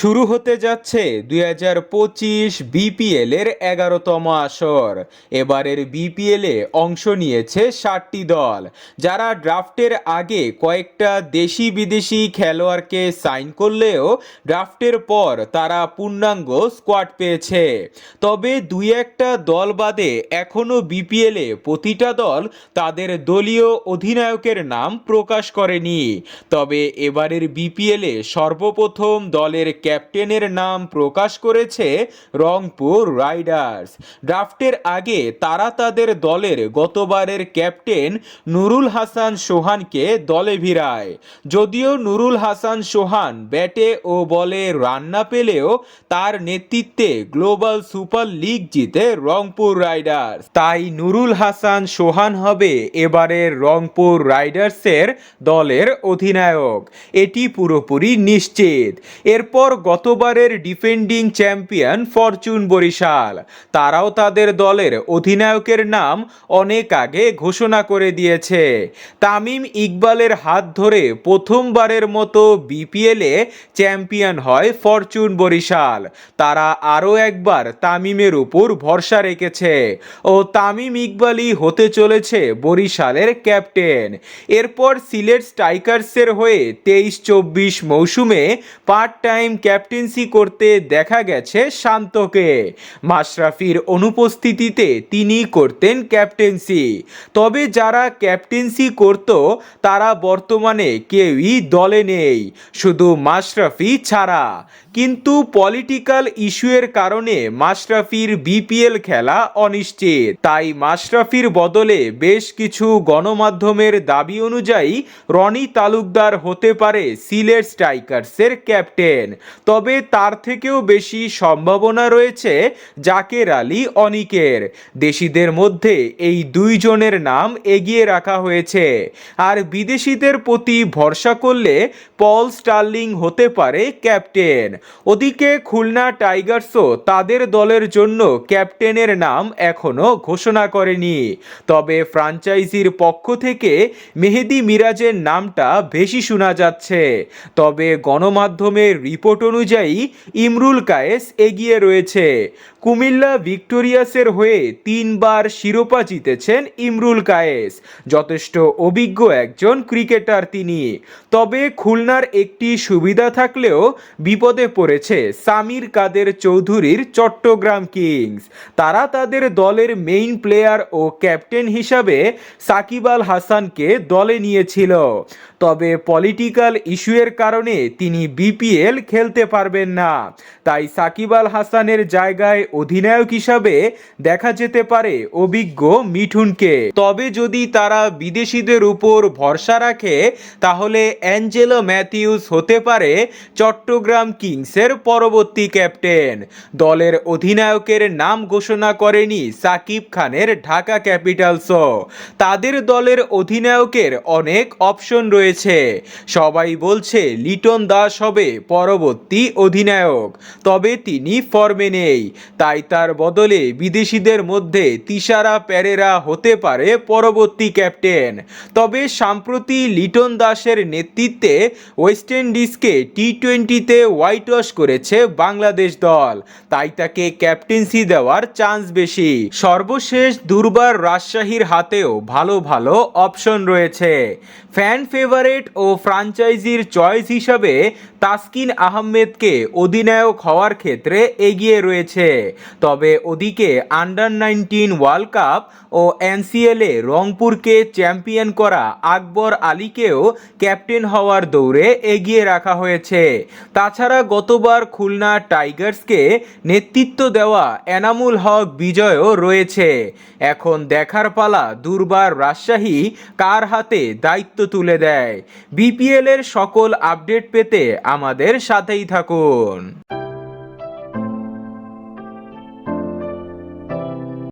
শুরু হতে যাচ্ছে দুই হাজার পঁচিশ বিপিএল এর এগারোতম আসর। এবারের বিপিএল অংশ নিয়েছে ষাটটি দল, যারা ড্রাফটের আগে কয়েকটা দেশি বিদেশি খেলোয়াড়কে সাইন করলেও ড্রাফটের পর তারা পূর্ণাঙ্গ স্কোয়াড পেয়েছে। তবে দুই একটা দল বাদে এখনও বিপিএল প্রতিটা দল তাদের দলীয় অধিনায়কের নাম প্রকাশ করেনি। তবে এবারের বিপিএল সর্বপ্রথম দলের ক্যাপ্টেনের নাম প্রকাশ করেছে রংপুর রাইডার্স। ড্রাফটের আগে তারা তাদের দলের গতবারের ক্যাপ্টেন নুরুল হাসান সোহানকে দলে ভিড়ায়। যদিও নুরুল হাসান সোহান ব্যাটে ও বলে রান না পেলেও তার নেতৃত্বে গ্লোবাল সুপার লিগ জিতে রংপুর রাইডার্স। তাই নুরুল হাসান সোহান হবে এবারের রংপুর রাইডার্সের দলের অধিনায়ক। এটি পুরোপুরি নিশ্চিত। এরপর গতবারের ডিফেন্ডিং চ্যাম্পিয়ন ফরচুন বরিশাল। তারাও তাদের দলের অধিনায়কের নাম অনেক আগে ঘোষণা করে দিয়েছে। তামিম ইকবালের হাত ধরে প্রথমবারের মতো বিপিএলে চ্যাম্পিয়ন হয় ফরচুন বরিশাল। তারা আরও একবার তামিমের উপর ভরসা রেখেছে ও তামিম ইকবালই হতে চলেছে বরিশালের ক্যাপ্টেন। এরপর সিলেট স্ট্রাইকার্সের হয়ে তেইশ চব্বিশ মৌসুমে পার্ট টাইম ক্যাপ্টেন্সি করতে দেখা গেছে শান্তকে। মাশরাফির অনুপস্থিতিতে তিনি করতেন ক্যাপ্টেন্সি। তবে যারা ক্যাপ্টেন্সি করত, তারা বর্তমানে কেউই দলে নেই, শুধু মাশরাফি ছাড়া। কিন্তু পলিটিক্যাল ইস্যুয়ের কারণে মাশরাফির বিপিএল খেলা অনিশ্চিত। তাই মাশরাফির বদলে বেশ কিছু গণমাধ্যমের দাবি অনুযায়ী রনি তালুকদার হতে পারে সিলেট স্ট্রাইকার্সের ক্যাপ্টেন। তবে তার থেকেও বেশি সম্ভাবনা রয়েছে জাকের আলী অনিকের। দেশিদের মধ্যে এই দুইজনের নাম এগিয়ে রাখা হয়েছে। আর বিদেশিদের প্রতি ভরসা করলে পল স্টার্লিং হতে পারে ক্যাপ্টেন। ওদিকে খুলনা টাইগার্সও তাদের দলের জন্য ক্যাপ্টেনের নাম এখনও ঘোষণা করেনি। তবে ফ্রাঞ্চাইজির পক্ষ থেকে মেহেদি মিরাজের নামটা বেশি শোনা যাচ্ছে। তবে গণমাধ্যমের রিপোর্ট অনুযায়ী ইমরুল কায়েস এগিয়ে রয়েছে। কুমিল্লা ভিক্টোরিয়াসের হয়ে তিনবার শিরোপা জিতেছেন ইমরুল কায়েস। যথেষ্ট অভিজ্ঞ একজন ক্রিকেটার তিনি। তবে খুলনার একটি সুবিধা থাকলেও বিপদে পড়েছে সামির কাদের চৌধুরীর চট্টগ্রাম কিংস। তারা তাদের দলের মেইন প্লেয়ার ও ক্যাপ্টেন হিসাবে সাকিব আল হাসানকে দলে নিয়েছিল। তবে পলিটিক্যাল ইস্যুয়ের কারণে তিনি বিপিএল খেলতে পারবেন না। তাই সাকিব আল হাসানের জায়গায় অধিনায়ক হিসাবে দেখা যেতে পারে অভিজ্ঞ মিঠুনকে। তবে যদি তারা বিদেশিদের উপর ভরসা রাখে, তাহলে অ্যাঞ্জেলো ম্যাথিউস হতে পারে চট্টগ্রাম কিংসের পরবর্তী ক্যাপ্টেন। দলের অধিনায়কের নাম ঘোষণা করেনি সাকিব খানের ঢাকা ক্যাপিটালসও। তাদের দলের অধিনায়কের অনেক অপশন রয়েছে। সবাই বলছে লিটন দাস হবে পরবর্তী অধিনায়ক, তবে তিনি ফর্মে নেই। তাই তার বদলে বিদেশিদের মধ্যে তিসারা প্যারেরা হতে পারে পরবর্তী ক্যাপ্টেন। তবে সম্প্রতি লিটন দাসের নেতৃত্বে ওয়েস্ট ইন্ডিজকে টি টোয়েন্টিতে হোয়াইট ওয়াশ করেছে বাংলাদেশ দল। তাই তাকে ক্যাপ্টেন্সি দেওয়ার চান্স বেশি। সর্বশেষ দুর্বার রাজশাহীর হাতেও ভালো ভালো অপশন রয়েছে। ফ্যান ফেভারেট ও ফ্রাঞ্চাইজির চয়েস হিসাবে তাসকিন আহমেদকে অধিনায়ক হওয়ার ক্ষেত্রে এগিয়ে রয়েছে। তবে ওদিকে আন্ডার নাইনটিন ওয়ার্ল্ড কাপ ও এনসিএলে রংপুরকে চ্যাম্পিয়ন করা আকবর আলীকেও ক্যাপ্টেন হওয়ার দৌড়ে এগিয়ে রাখা হয়েছে। তাছাড়া গতবার খুলনা টাইগার্সকে নেতৃত্ব দেওয়া এনামুল হক বিজয়ও রয়েছে। এখন দেখার পালা দুর্বার রাজশাহী কার হাতে দায়িত্ব তুলে দেয়। বিপিএল এর সকল আপডেট পেতে আমাদের সাথেই থাকুন।